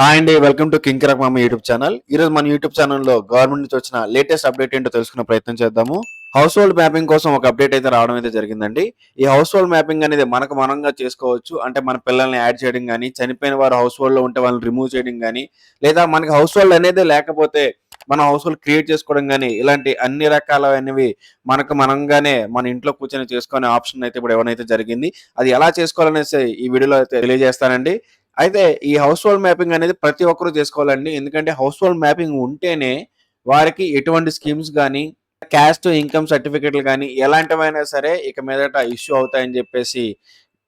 Hi అండి welcome to king కిరక్ మామ YouTube channel ఈ రోజు మన యూట్యూబ్ ఛానల్లో గవర్నమెంట్ నుంచి వచ్చిన లేటెస్ట్ అప్డేట్ ఏంటో తెలుసుకునే ప్రయత్నం చేద్దాము. హౌస్ హోల్డ్ మ్యాపింగ్ కోసం ఒక అప్డేట్ అయితే రావడం అయితే జరిగిందండి. ఈ హౌస్ హోల్డ్ మ్యాపింగ్ అనేది మనకు మనంగా చేసుకోవచ్చు. అంటే మన పిల్లల్ని యాడ్ చేయడం కానీ చనిపోయిన వారు హౌస్ హోల్డ్లో ఉంటే వాళ్ళని రిమూవ్ చేయడం కానీ లేదా మనకి హౌస్ హోల్డ్ అనేది లేకపోతే మన హౌస్ హోల్డ్ క్రియేట్ చేసుకోవడం కానీ ఇలాంటి అన్ని రకాలైనవి మనకు మనంగానే మన ఇంట్లో కూర్చొని చేసుకునే ఆప్షన్ అయితే ఇప్పుడు ఏమైనా జరిగింది అది ఎలా చేసుకోవాలనేసి ఈ వీడియోలో అయితే తెలియజేస్తానండి. అయితే ఈ హౌస్ హోల్డ్ మ్యాపింగ్ అనేది ప్రతి ఒక్కరూ చేసుకోవాలండి. ఎందుకంటే హౌస్ హోల్డ్ మ్యాపింగ్ ఉంటేనే వారికి ఎటువంటి స్కీమ్స్ కానీ క్యాస్ట్ ఇన్కమ్ సర్టిఫికెట్లు కానీ ఎలాంటివైనా సరే ఇక మీదట ఇష్యూ అవుతాయని చెప్పేసి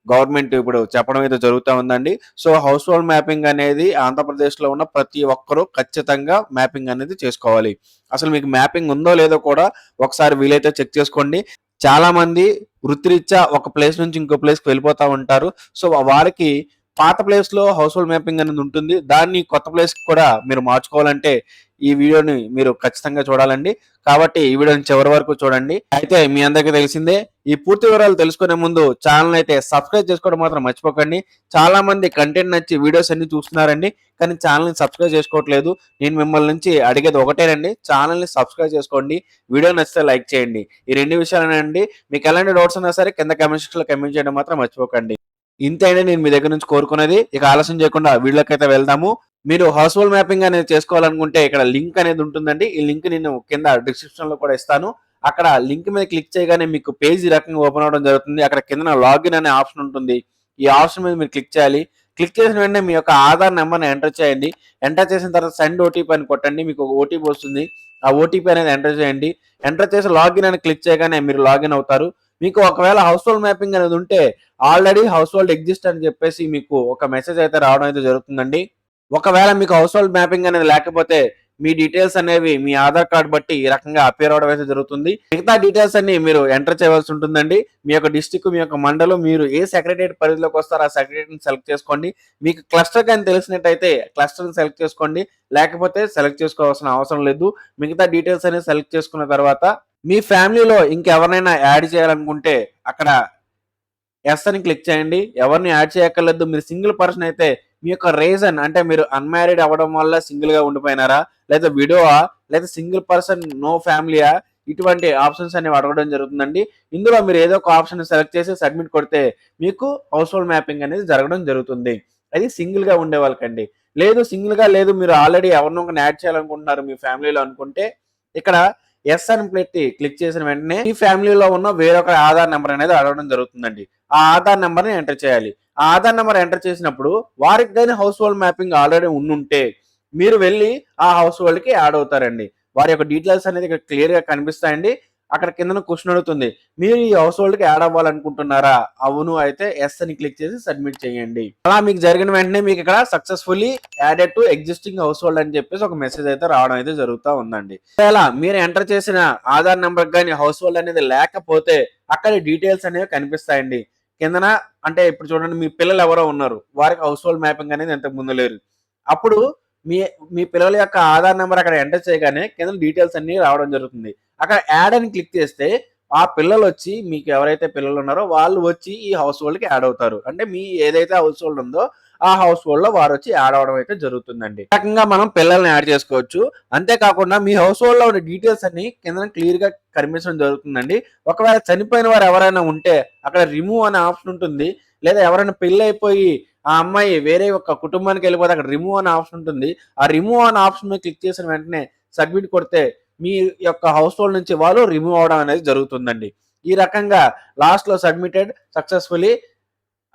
గవర్నమెంట్ ఇప్పుడు చెప్పడం అయితే జరుగుతూ ఉందండి. సో హౌస్ హోల్డ్ మ్యాపింగ్ అనేది ఆంధ్రప్రదేశ్లో ఉన్న ప్రతి ఒక్కరూ ఖచ్చితంగా మ్యాపింగ్ అనేది చేసుకోవాలి. అసలు మీకు మ్యాపింగ్ ఉందో లేదో కూడా ఒకసారి వీలైతే చెక్ చేసుకోండి. చాలా మంది వృత్తిరీత్యా ఒక ప్లేస్ నుంచి ఇంకో ప్లేస్కి వెళ్ళిపోతూ ఉంటారు. సో వారికి పాత ప్లేస్లో హౌస్ హోల్డ్ మ్యాపింగ్ అనేది ఉంటుంది. దాన్ని కొత్త ప్లేస్ కూడా మీరు మార్చుకోవాలంటే ఈ వీడియోని మీరు ఖచ్చితంగా చూడాలండి. కాబట్టి ఈ వీడియోని చివరి వరకు చూడండి. అయితే మీ అందరికీ తెలిసిందే ఈ పూర్తి వివరాలు తెలుసుకునే ముందు ఛానల్ అయితే సబ్స్క్రైబ్ చేసుకోవడం మాత్రం మర్చిపోకండి. చాలా మంది కంటెంట్ నచ్చి వీడియోస్ అన్ని చూస్తున్నారండి కానీ ఛానల్ని సబ్స్క్రైబ్ చేసుకోవట్లేదు. నేను మిమ్మల్ని నుంచి అడిగేది ఒకటేనండి ఛానల్ని సబ్స్క్రైబ్ చేసుకోండి. వీడియో నచ్చితే లైక్ చేయండి. ఈ రెండు విషయాలేనండి. మీకు ఎలాంటి డౌట్స్ ఉన్నా సరే కింద కమెంట్ సెక్షన్లో కమెంట్ చేయడం మాత్రం మర్చిపోకండి. ఇంతైనా నేను మీ దగ్గర నుంచి కోరుకునేది ఇక ఆలస్యం చేయకుండా వీడియోకైతే వెళ్దాము. మీరు హౌస్ఫుల్ మ్యాపింగ్ అనేది చేసుకోవాలనుకుంటే ఇక్కడ లింక్ అనేది ఉంటుందండి. ఈ లింక్ నేను కింద డిస్క్రిప్షన్లో కూడా ఇస్తాను. అక్కడ లింక్ మీద క్లిక్ చేయగానే మీకు పేజ్ రకంగా ఓపెన్ అవడం జరుగుతుంది. అక్కడ కింద లాగిన్ అనే ఆప్షన్ ఉంటుంది. ఈ ఆప్షన్ మీద మీరు క్లిక్ చేయాలి. క్లిక్ చేసిన వెంటనే మీ యొక్క ఆధార్ నెంబర్ని ఎంటర్ చేయండి. ఎంటర్ చేసిన తర్వాత సెండ్ ఓటీపీ అని కొట్టండి. మీకు ఒక ఓటీపీ వస్తుంది. ఆ ఓటీపీ అనేది ఎంటర్ చేయండి. ఎంటర్ చేసి లాగిన్ అని క్లిక్ చేయగానే మీరు లాగిన్ అవుతారు. మీకు ఒకవేళ హౌస్ హోల్డ్ మ్యాపింగ్ అనేది ఉంటే ఆల్రెడీ హౌస్ హోల్డ్ ఎగ్జిస్ట్ అని చెప్పేసి మీకు ఒక మెసేజ్ అయితే రావడం అయితే జరుగుతుందండి. ఒకవేళ మీకు హౌస్ హోల్డ్ మ్యాపింగ్ అనేది లేకపోతే మీ డీటెయిల్స్ అనేవి మీ ఆధార్ కార్డ్ బట్టి ఈ రకంగా అపేర్ అవడం అయితే జరుగుతుంది. మిగతా డీటెయిల్స్ అన్ని మీరు ఎంటర్ చేయవలసి ఉంటుందండి. మీ యొక్క డిస్టిక్ మీ యొక్క మండలం మీరు ఏ సెక్రటరియట్ పరిధిలోకి వస్తారో ఆ సెక్రటరీని సెలెక్ట్ చేసుకోండి. మీకు క్లస్టర్ కానీ తెలిసినట్టయితే క్లస్టర్ని సెలెక్ట్ చేసుకోండి. లేకపోతే సెలెక్ట్ చేసుకోవాల్సిన అవసరం లేదు. మిగతా డీటెయిల్స్ అనేది సెలెక్ట్ చేసుకున్న తర్వాత మీ ఫ్యామిలీలో ఇంకెవరినైనా యాడ్ చేయాలనుకుంటే అక్కడ ఎస్ అని క్లిక్ చేయండి. ఎవరిని యాడ్ చేయక్కర్లేదు. మీరు సింగిల్ పర్సన్ అయితే మీ యొక్క రీజన్ అంటే మీరు అన్మ్యారీడ్ అవ్వడం వల్ల సింగిల్గా ఉండిపోయినారా? లేదా విడోవా? లేదా సింగిల్ పర్సన్ నో ఫ్యామిలీయా? ఇటువంటి ఆప్షన్స్ అనేవి అడగడం జరుగుతుందండి. ఇందులో మీరు ఏదో ఒక ఆప్షన్ సెలెక్ట్ చేసి సబ్మిట్ కొడితే మీకు హౌస్ హోల్డ్ మ్యాపింగ్ అనేది జరగడం జరుగుతుంది. అది సింగిల్గా ఉండే వాళ్ళకండి. లేదు సింగిల్గా లేదు మీరు ఆల్రెడీ ఎవరినో యాడ్ చేయాలనుకుంటున్నారు మీ ఫ్యామిలీలో అనుకుంటే ఇక్కడ ఎస్ అని పెట్టి క్లిక్ చేసిన వెంటనే ఈ ఫ్యామిలీలో ఉన్న వేరొక ఆధార్ నెంబర్ అనేది అడగడం జరుగుతుందండి. ఆ ఆధార్ నెంబర్ని ఎంటర్ చేయాలి. ఆ ఆధార్ నెంబర్ ఎంటర్ చేసినప్పుడు వారికి కానీ హౌస్ హోల్డ్ మ్యాపింగ్ ఆల్రెడీ ఉండుంటే మీరు వెళ్ళి ఆ హౌస్ హోల్డ్కి యాడ్ అవుతారండి. వారి యొక్క డీటెయిల్స్ అనేది ఇక్కడ క్లియర్గా కనిపిస్తాయండి. అక్కడ కింద క్వశ్చన్ అడుగుతుంది. మీరు ఈ హౌస్ హోల్డ్కి యాడ్ అవ్వాలనుకుంటున్నారా? అవును అయితే ఎస్ అని క్లిక్ చేసి సబ్మిట్ చేయండి. అలా మీకు జరిగిన వెంటనే మీకు ఇక్కడ successfully added to existing household అని చెప్పేసి ఒక మెసేజ్ అయితే రావడం అయితే జరుగుతూ ఉందండి. ఇలా మీరు ఎంటర్ చేసిన ఆధార్ నెంబర్ కానీ హౌస్ హోల్డ్ అనేది లేకపోతే అక్కడ డీటెయిల్స్ అనేవి కనిపిస్తాయండి. కిందన అంటే ఇప్పుడు చూడండి మీ పిల్లలు ఎవరో ఉన్నారు. వారికి హౌస్ హోల్డ్ మ్యాపింగ్ అనేది ఇంతకు ముందు లేరు అప్పుడు మీ మీ పిల్లల యొక్క ఆధార్ నెంబర్ అక్కడ ఎంటర్ చేయగానే కింద డీటెయిల్స్ అన్ని రావడం జరుగుతుంది. అక్కడ యాడ్ అని క్లిక్ చేస్తే ఆ పిల్లలు వచ్చి మీకు ఎవరైతే పిల్లలు ఉన్నారో వాళ్ళు వచ్చి ఈ హౌస్ హోల్డ్కి యాడ్ అవుతారు. అంటే మీ ఏదైతే హౌస్ హోల్డ్ ఉందో ఆ హౌస్ హోల్డ్లో వారు వచ్చి యాడ్ అవడం అయితే జరుగుతుందండి. రకంగా మనం పిల్లల్ని యాడ్ చేసుకోవచ్చు. అంతేకాకుండా మీ హౌస్ హోల్డ్లో ఉన్న డీటెయిల్స్ అన్ని కింద క్లియర్గా కనిపించడం జరుగుతుందండి. ఒకవేళ చనిపోయిన వారు ఎవరైనా ఉంటే అక్కడ రిమూవ్ అనే ఆప్షన్ ఉంటుంది. లేదా ఎవరైనా పెళ్ళి అయిపోయి ఆ అమ్మాయి వేరే ఒక కుటుంబానికి వెళ్ళిపోతే అక్కడ రిమూవ్ అనే ఆప్షన్ ఉంటుంది. ఆ రిమూవ్ అనే ఆప్షన్ మీద క్లిక్ చేసిన వెంటనే సబ్మిట్ కొడితే మీ యొక్క హౌస్ హోల్డ్ నుంచి వాళ్ళు రిమూవ్ అవడం అనేది జరుగుతుందండి. ఈ రకంగా లాస్ట్లో సబ్మిటెడ్ సక్సెస్ఫుల్లీ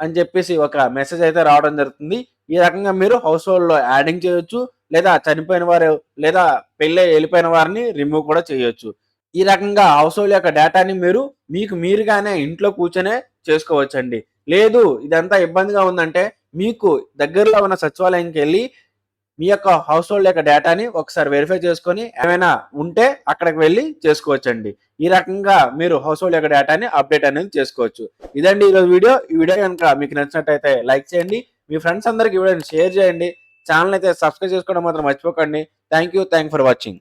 అని చెప్పేసి ఒక మెసేజ్ అయితే రావడం జరుగుతుంది. ఈ రకంగా మీరు హౌస్ హోల్డ్లో యాడింగ్ చేయొచ్చు లేదా చనిపోయిన వారు లేదా పెళ్ళి వెళ్ళిపోయిన వారిని రిమూవ్ కూడా చేయొచ్చు. ఈ రకంగా హౌస్ హోల్డ్ యొక్క డేటాని మీరు మీకు మీరుగానే ఇంట్లో కూర్చొనే చేసుకోవచ్చండి. లేదు ఇదంతా ఇబ్బందిగా ఉందంటే మీకు దగ్గరలో ఉన్న సచివాలయంకి వెళ్ళి మీ యొక్క హౌస్ హోల్డ్ యొక్క డేటాని ఒకసారి వెరిఫై చేసుకొని ఏమైనా ఉంటే అక్కడికి వెళ్ళి చేసుకోవచ్చండి. ఈ రకంగా మీరు హౌస్ హోల్డ్ యొక్క డేటాని అప్డేట్ అనేది చేసుకోవచ్చు. ఇదండి ఈరోజు వీడియో. ఈ వీడియో కనుక మీకు నచ్చినట్టయితే లైక్ చేయండి. మీ ఫ్రెండ్స్ అందరికి వీడియోని షేర్ చేయండి. ఛానల్ అయితే సబ్స్క్రైబ్ చేసుకోవడం మాత్రం మర్చిపోకండి. Thank you thank for watching